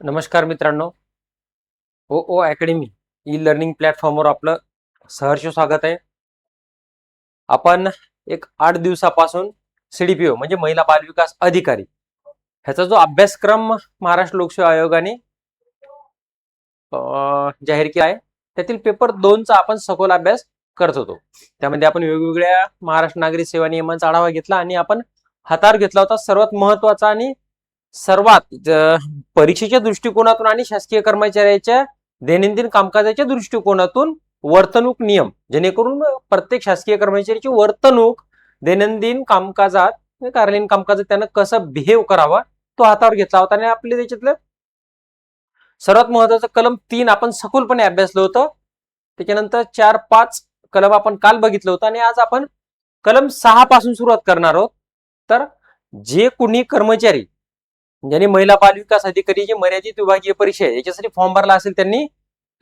नमस्कार मित्रांनो. O O academy E learning प्लॅटफॉर्मवर आपलं सहर्ष स्वागत आहे. आपण एक आठ दिवसापासून सीडीपीओ म्हणजे महिला बालविकास अधिकारी ह्याचा जो अभ्यासक्रम महाराष्ट्र लोकसेवा आयोगाने जाहीर केला आहे. त्यातील पेपर दोनचा आपण सखोल अभ्यास करत होतो. त्यामध्ये आपण वेगवेगळ्या महाराष्ट्र नागरिक सेवा नियमांचा आढावा घेतला आणि आपण हातावर घेतला होता सर्वात महत्त्वाचा आणि सर्वात परीक्षेच्या दृष्टिकोनातून आणि शासकीय कर्मचाऱ्याच्या दैनंदिन कामकाजाच्या दृष्टिकोनातून वर्तणूक नियम जेणेकरून प्रत्येक शासकीय कर्मचाऱ्याची वर्तणूक दैनंदिन कामकाजात कार्यालयीन कामकाजात त्यानं कसं बिहेव करावा तो हातावर घेतला होता. आणि आपले त्याच्यातलं सर्वात महत्वाचं कलम तीन आपण सखोलपणे अभ्यासलं होतं. त्याच्यानंतर चार पाच कलम आपण काल बघितलं होतं. आणि आज आपण कलम सहा पासून सुरुवात करणार आहोत. तर जे कुणी कर्मचारी ज्यांनी महिला बाल विकास अधिकारी जी मर्यादित विभागीय परीक्षा आहे याच्यासाठी फॉर्म भरला असेल त्यांनी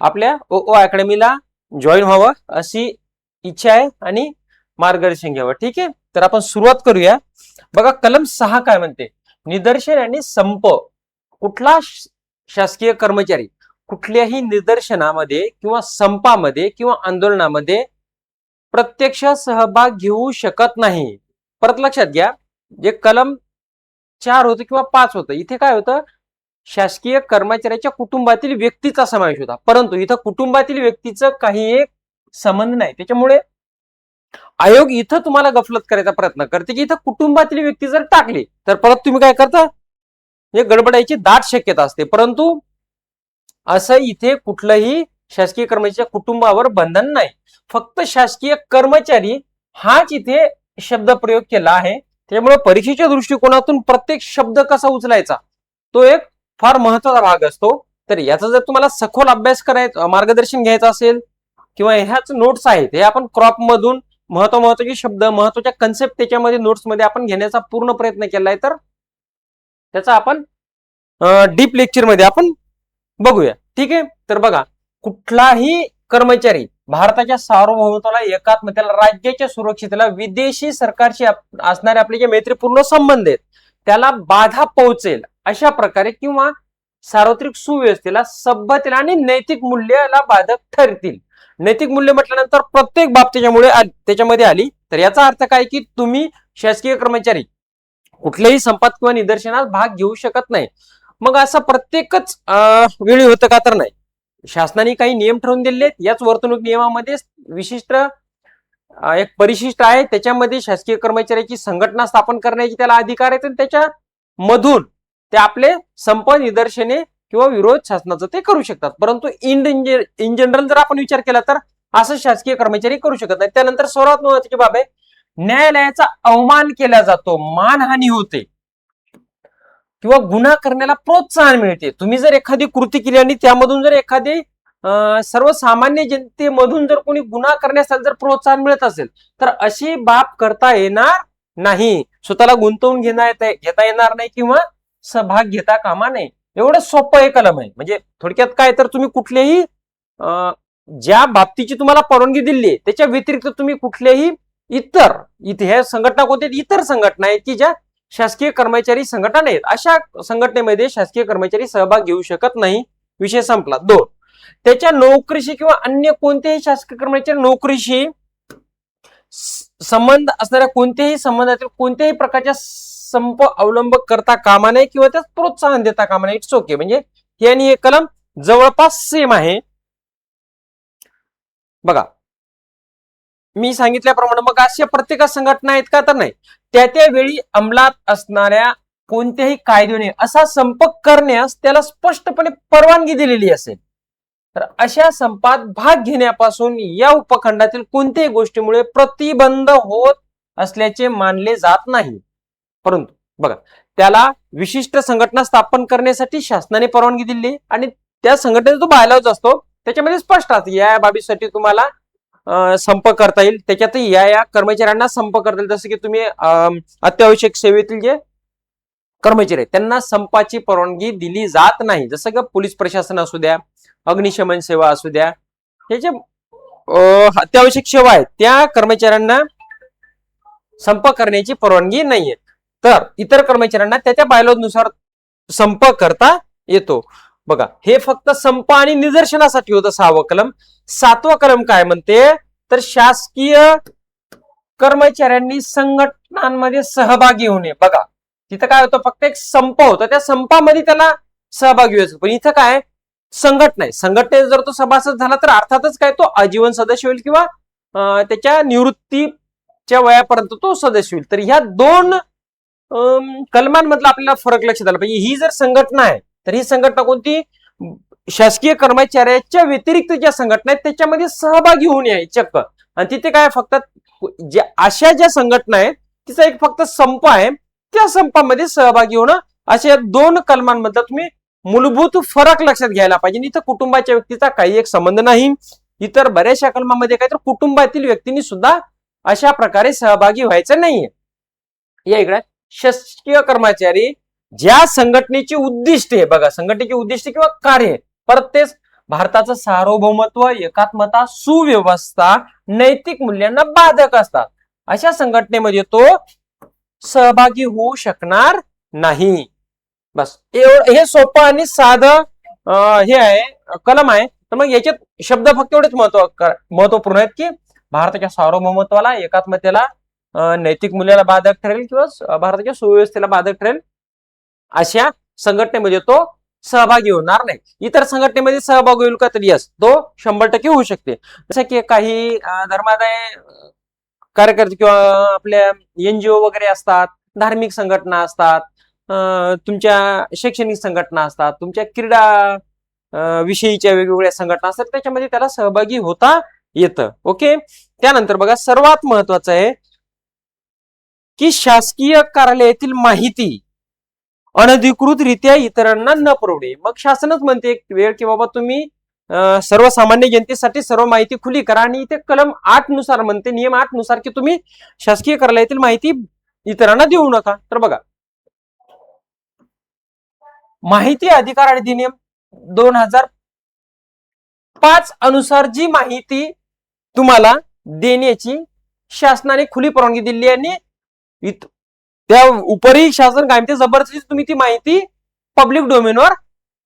आपल्या ओ ओ अकॅडमीला जॉईन व्हावं अशी इच्छा आहे आणि मार्गदर्शन घ्यावं. ठीक आहे? तर आपण सुरुवात करूया. बघा कलम सहा काय म्हणते? निदर्शन आणि संप. कुठला शासकीय कर्मचारी कुठल्याही निदर्शनामध्ये किंवा संपामध्ये किंवा आंदोलनामध्ये प्रत्यक्ष सहभाग घेऊ शकत नाही? परत लक्षात घ्या. जे कलम चार होतं किंवा पाच होतं. इथे काय होतं? शासकीय कर्मचाऱ्याच्या कुटुंबातील व्यक्तीचा समावेश होता. परंतु इथं कुटुंबातील व्यक्तीचं काही एक संबंध नाही. त्याच्यामुळे आयोग इथं तुम्हाला गफलत करायचा प्रयत्न करते की इथं कुटुंबातील व्यक्ती जर टाकली तर परत तुम्ही काय करता? हे गडबडायची दाट शक्यता असते. परंतु असं इथे कुठलंही शासकीय कर्मचाऱ्याच्या कुटुंबावर बंधन नाही. फक्त शासकीय कर्मचारी हाच इथे शब्द प्रयोग केला आहे. त्यामुळे परीक्षेच्या दृष्टिकोनातून प्रत्येक शब्द कसा उचलायचा तो एक फार महत्त्वाचा भाग असतो. तर याचा जर तुम्हाला सखोल अभ्यास करायचा मार्गदर्शन घ्यायचं असेल किंवा ह्याच नोट्स आहेत हे आपण क्रॉप मधून महत्त्व महत्त्वाचे शब्द महत्त्वाच्या कन्सेप्ट त्याच्यामध्ये नोट्समध्ये आपण घेण्याचा पूर्ण प्रयत्न केलाय तर त्याचा आपण डीप लेक्चरमध्ये आपण बघूया. ठीक आहे? तर बघा कुठलाही कर्मचारी भारताच्या सार्वभौमत्वाला एकात्मतेला राज्याच्या सुरक्षितेला विदेशी सरकारशी असणारे आपले जे मैत्रीपूर्ण संबंध आहेत त्याला बाधा पोहोचेल अशा प्रकारे किंवा सार्वत्रिक सुव्यवस्थेला सभ्यतेला आणि नैतिक मूल्याला बाधक ठरतील. नैतिक मूल्य म्हटल्यानंतर प्रत्येक बाब त्याच्यामुळे त्याच्यामध्ये आली. तर याचा अर्थ काय की तुम्ही शासकीय कर्मचारी कुठल्याही संपात किंवा निदर्शनात भाग घेऊ शकत नाही. मग असं प्रत्येकच वेळी होतं का तर नाही. शासनाने काही नियम ठरवून दिले याच वर्तणूक नियमामध्ये विशिष्ट एक परिशिष्ट आहे. त्याच्यामध्ये शासकीय कर्मचाऱ्याची संघटना स्थापन करण्याची त्याला अधिकार आहेत आणि त्याच्या मधून ते आपले संप निदर्शने किंवा विरोध शासनाचं ते करू शकतात. परंतु इन इन जनरल जर आपण विचार केला तर असं शासकीय कर्मचारी करू शकत नाही त्यानंतर सर्वात महत्वाची बाब आहे. न्यायालयाचा अवमान केला जातो. मानहानी होते. किंवा गुन्हा करण्याला प्रोत्साहन मिळते. तुम्ही जर एखादी कृती केली आणि त्यामधून जर एखादी सर्वसामान्य जनतेमधून जर कोणी गुन्हा करण्यास जर प्रोत्साहन मिळत असेल तर अशी बाब करता येणार नाही. स्वतःला गुंतवून घेणार घेता येणार नाही किंवा सहभाग घेता कामा नये. एवढं सोपं हे कलम आहे. म्हणजे थोडक्यात काय तर तुम्ही कुठल्याही अं, ज्या बाबतीची तुम्हाला परवानगी दिली आहे त्याच्या व्यतिरिक्त तुम्ही कुठल्याही इतर इथे ह्या संघटना कोणत्या इतर संघटना आहेत की ज्या शासकीय कर्मचारी संघटना आहेत. अशा संघटनेमध्ये शासकीय कर्मचारी सहभाग घेऊ शकत नाही. विषय संपला. दोन. त्याच्या नोकरीशी किंवा अन्य कोणत्याही शासकीय कर्मचारी नोकरीशी संबंध असणाऱ्या कोणत्याही संबंधातील कोणत्याही प्रकारच्या संप अवलंब करता कामा नये किंवा त्यास प्रोत्साहन देता कामा नये. इट्स ओके म्हणजे हे आणि हे कलम जवळपास सेम आहे. बघा. मी सांगितल्याप्रमाणे मग अशा प्रत्येक संघटना आहेत का? तर नाही. त्या त्या वेळी अंमलात असणाऱ्या कोणत्याही कायद्याने असा संप करण्यास त्याला स्पष्टपणे परवानगी दिलेली असेल. तर अशा संपात भाग घेण्यापासून या उपखंडातील कोणत्याही गोष्टीमुळे प्रतिबंध होत असल्याचे मानले जात नाही. परंतु बघा त्याला विशिष्ट संघटना स्थापन करण्यासाठी शासनाने परवानगी दिली आणि त्या संघटनेचा तो बायलाच असतो त्याच्यामध्ये स्पष्ट असते या बाबीसाठी तुम्हाला संपर्क करता येईल. त्याच्यातही या या कर्मचाऱ्यांना संपर्क करता येईल. जसं की तुम्ही अं, अत्यावश्यक सेवेतील जे कर्मचारी आहेत त्यांना संपाची परवानगी दिली जात नाही. जसं की पोलीस प्रशासन असू द्या अग्निशमन सेवा असू द्या हे जे अत्यावश्यक सेवा आहेत त्या कर्मचाऱ्यांना संप करण्याची परवानगी नाहीये. तर इतर कर्मचाऱ्यांना त्याच्या बायलॉनुसार संप करता येतो. बघा हे फक्त संप आणि निदर्शनासाठी होतं सहावं कलम. सातवं कलम काय म्हणते? तर शासकीय कर्मचाऱ्यांनी संघटनांमध्ये सहभागी होणे. बघा तिथं काय होतं? फक्त एक संप होतं. त्या संपामध्ये त्याला सहभागी व्हायचं. पण इथं काय? संघटना आहे. संघटनेत जर तो सभासद झाला तर अर्थातच काय? तो आजीवन सदस्य होईल किंवा त्याच्या निवृत्तीच्या वयापर्यंत तो सदस्य होईल. तर ह्या दोन अं, कलमांमधला आपल्याला फरक लक्षात आला पाहिजे. ही जर संघटना आहे तर ही संघटना कोणती? शासकीय कर्मचाऱ्याच्या व्यतिरिक्त ज्या संघटना आहेत त्याच्यामध्ये सहभागी होऊन आहे चक्क आणि तिथे काय फक्त ज्या अशा ज्या संघटना आहेत तिचा एक फक्त संप आहे. त्या संपामध्ये सहभागी होणं अशा या दोन कलमांमधला तुम्ही मूलभूत फरक लक्षात घ्यायला पाहिजे. इथं कुटुंबाच्या व्यक्तीचा काही एक संबंध नाही. इतर बऱ्याचशा कलमामध्ये काय तर कुटुंबातील व्यक्तींनी सुद्धा अशा प्रकारे सहभागी व्हायचं नाहीये. या इकडे शासकीय कर्मचारी ज्या संघटनेची उद्दिष्टे बघा संघटनेची उद्दिष्टे किंवा कार्य परत तेच भारताचं सार्वभौमत्व एकात्मता सुव्यवस्था नैतिक मूल्यांना बाधक असतात. अशा संघटनेमध्ये तो सहभागी होऊ शकणार नाही. बस एवढं हे सोपं आणि साधं हे आहे कलम आहे. तर मग याच्यात शब्द फक्त एवढेच महत्त्व महत्त्वपूर्ण आहेत की भारताच्या सार्वभौमत्वाला एकात्मतेला नैतिक मूल्याला बाधक ठरेल किंवा भारताच्या सुव्यवस्थेला बाधक ठरेल. अशा संघटनेमध्ये तो सहभागी होणार नाही. इतर संघटनेमध्ये सहभागी होईल का तरी? यस तो शंभर टक्के होऊ शकते. जसं की काही धर्मादाय कार्यकर्ते किंवा आपल्या एनजीओ वगैरे असतात धार्मिक संघटना असतात तुमच्या शैक्षणिक संघटना असतात तुमच्या क्रीडा विषयीच्या वेगवेगळ्या संघटना असतात त्याच्यामध्ये त्याला सहभागी होता येतं. ओके? त्यानंतर बघा सर्वात महत्वाचं आहे की शासकीय कार्यालयातील माहिती अनधिकृतरित्या इतरांना न पुरवणे मग शासनच म्हणते एक वेळ की बाबा तुम्ही सर्वसामान्य जनतेसाठी सर्व माहिती खुली करा आणि इथे कलम आठनुसार म्हणते नियम आठनुसार की तुम्ही शासकीय कार्यालयातील माहिती इतरांना देऊ नका. तर बघा. माहिती अधिकार अधिनियम दोन हजार पाच अनुसार जी माहिती तुम्हाला देण्याची शासनाने खुली परवानगी दिली आणि त्या उपरी शासन काय ते जबरदस्ती तुम्ही ती माहिती पब्लिक डोमेनवर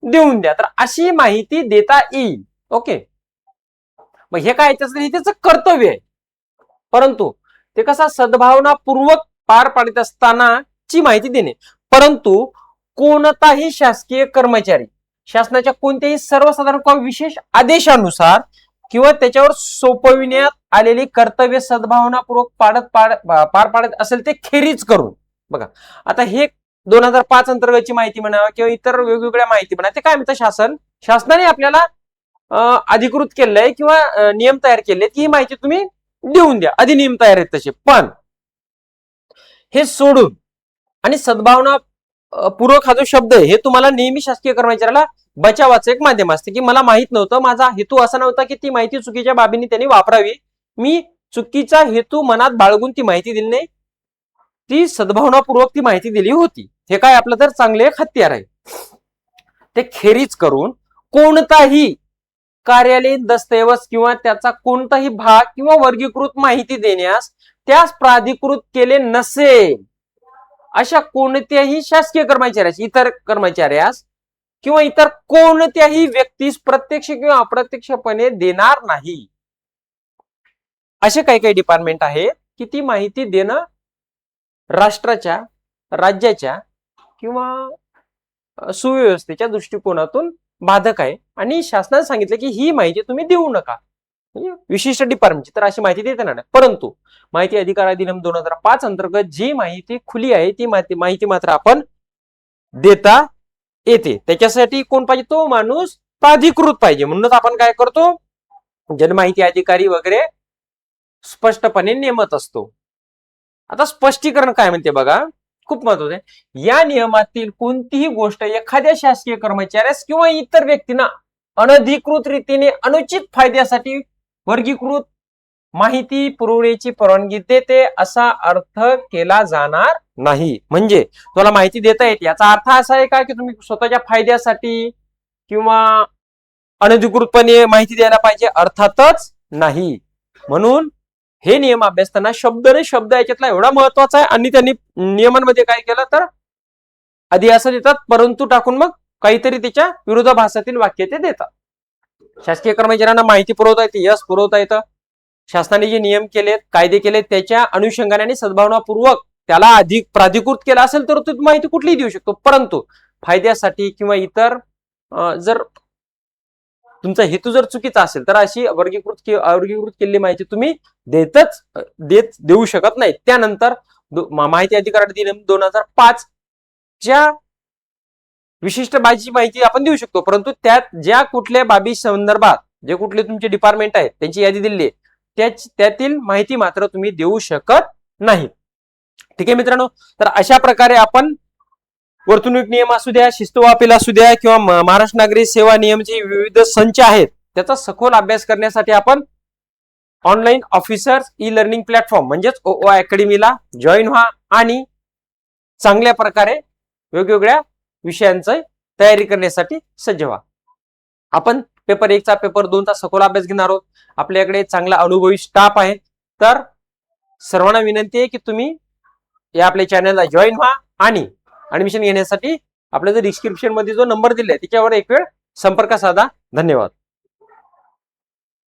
देऊन द्या. तर अशी माहिती देता येईल. ओके मग हे काय त्याचं हे त्याचं कर्तव्य आहे. परंतु ते कसा सद्भावनापूर्वक पार पाडत असताना ची माहिती देणे. परंतु कोणताही शासकीय कर्मचारी शासनाच्या कोणत्याही सर्वसाधारण किंवा विशेष आदेशानुसार किंवा त्याच्यावर सोपविण्यात आलेली कर्तव्य सद्भावनापूर्वक पाडत पाड पार पाडत असेल ते खेरीज करून. बघा. आता हे दोन हजार पाच अंतर्गतची माहिती म्हणा किंवा इतर वेगवेगळ्या माहिती म्हणा ते काय म्हणतं शासन? शासनाने आपल्याला अधिकृत केलंय किंवा नियम तयार केले की ही माहिती तुम्ही देऊन द्या. अधिनियम तयार आहेत तसे. पण हे सोडून आणि सद्भावना पूर्वक हा जो शब्द आहे हे तुम्हाला नेहमी शासकीय कर्मचाऱ्याला बचावाचं एक माध्यम असते की मला माहीत नव्हतं माझा हेतू असा नव्हता की ती माहिती चुकीच्या बाबींनी त्यांनी वापरावी. मी चुकीचा हेतू मनात बाळगून ती माहिती दिली नाही. ती सद्भावनापूर्वक ती माहिती दिली होती. हे काय आपलं तर चांगले एक हत्यार आहे. ते खेरीज करून कोणताही कार्यालयीन दस्तऐवज किंवा त्याचा कोणताही भाग किंवा वर्गीकृत माहिती देण्यास त्यास प्राधिकृत केले नसेल. अशा कोणत्याही शासकीय कर्मचाऱ्यास इतर कर्मचाऱ्यास किंवा इतर कोणत्याही व्यक्तीस प्रत्यक्ष किंवा अप्रत्यक्षपणे देणार नाही. असे काही काही डिपार्टमेंट आहेत की ती माहिती देणं राष्ट्राच्या राज्याच्या किंवा सुव्यवस्थेच्या दृष्टिकोनातून बाधक आहे. आणि शासनाने सांगितलं की ही माहिती तुम्ही देऊ नका. म्हणजे विशिष्ट डिपार्टमेंटची तर अशी माहिती देता येणार नाही. परंतु माहिती अधिकार अधिनियम दोन हजार पाच अंतर्गत जी माहिती खुली आहे ती माहिती माहिती मात्र आपण देता येते. त्याच्यासाठी कोण पाहिजे? तो माणूस प्राधिकृत पाहिजे. म्हणूनच आपण काय करतो? जनमाहिती अधिकारी वगैरे स्पष्टपणे नेमत असतो. आता स्पष्टीकरण काय म्हणते बघा? खूप महत्वाचं आहे. या नियमातील कोणतीही गोष्ट एखाद्या शासकीय कर्मचाऱ्यास किंवा इतर व्यक्तींना अनधिकृत रीतीने अनुचित फायद्यासाठी वर्गीकृत माहिती पुरवण्याची परवानगी देते असा अर्थ केला जाणार नाही. म्हणजे तुला माहिती देता येते. याचा अर्थ असा आहे का की तुम्ही स्वतःच्या फायद्यासाठी किंवा अनधिकृतपणे माहिती द्यायला पाहिजे? अर्थातच नाही. म्हणून हे नियम अभ्यासताना शब्द आणि शब्द याच्यातला एवढा महत्त्वाचा आहे आणि त्यांनी नियमांमध्ये काय केलं तर आधी असं देतात परंतु टाकून मग काहीतरी त्याच्या विरोधाभासातील वाक्य ते देतात. शासकीय कर्मचाऱ्यांना माहिती पुरवता येते यश पुरवता येतं. शासनाने जे नियम केलेत कायदे केलेत त्याच्या अनुषंगाने आणि सद्भावनापूर्वक त्याला अधिक प्राधिकृत केला असेल तर तो माहिती कुठलीही देऊ शकतो. परंतु फायद्यासाठी किंवा इतर जर तुमचा हेतू जर चुकीचा असेल तर अशी वर्गीकृत वर्गीकृत केलेली माहिती तुम्ही देतच देत देऊ शकत नाही. त्यानंतर माहिती अधिकार अधिनियम दोन हजार पाच च्या विशिष्ट बाबीची माहिती आपण देऊ शकतो. परंतु त्यात ज्या कुठल्या बाबी संदर्भात जे कुठले तुमचे डिपार्टमेंट आहेत त्यांची यादी दिलेली आहे त्यातील माहिती मात्र तुम्ही देऊ शकत नाही. ठीक आहे मित्रांनो? तर अशा प्रकारे आपण वर्तणूक नियम असू द्या शिस्त अपील असू द्या किंवा म- महाराष्ट्र नागरी सेवा नियम जे विविध संच आहेत त्याचा सखोल अभ्यास करण्यासाठी आपण online officers E learning platform म्हणजेच ओ अकॅडमीला जॉईन व्हा आणि चांगल्या प्रकारे वेगवेगळ्या विषयांची तयारी करण्यासाठी सज्ज व्हा. आपण पेपर एकचा पेपर दोनचा सखोल अभ्यास घेणार आहोत. आपल्याकडे चांगला अनुभवी स्टाफ आहे. तर सर्वांना विनंती आहे की तुम्ही या आपल्या चॅनलला जॉईन व्हा आणि ऍडमिशन घेण्यासाठी आपल्या जर डिस्क्रिप्शनमध्ये जो नंबर दिलाय त्याच्यावर एक वेळ संपर्क साधा. धन्यवाद.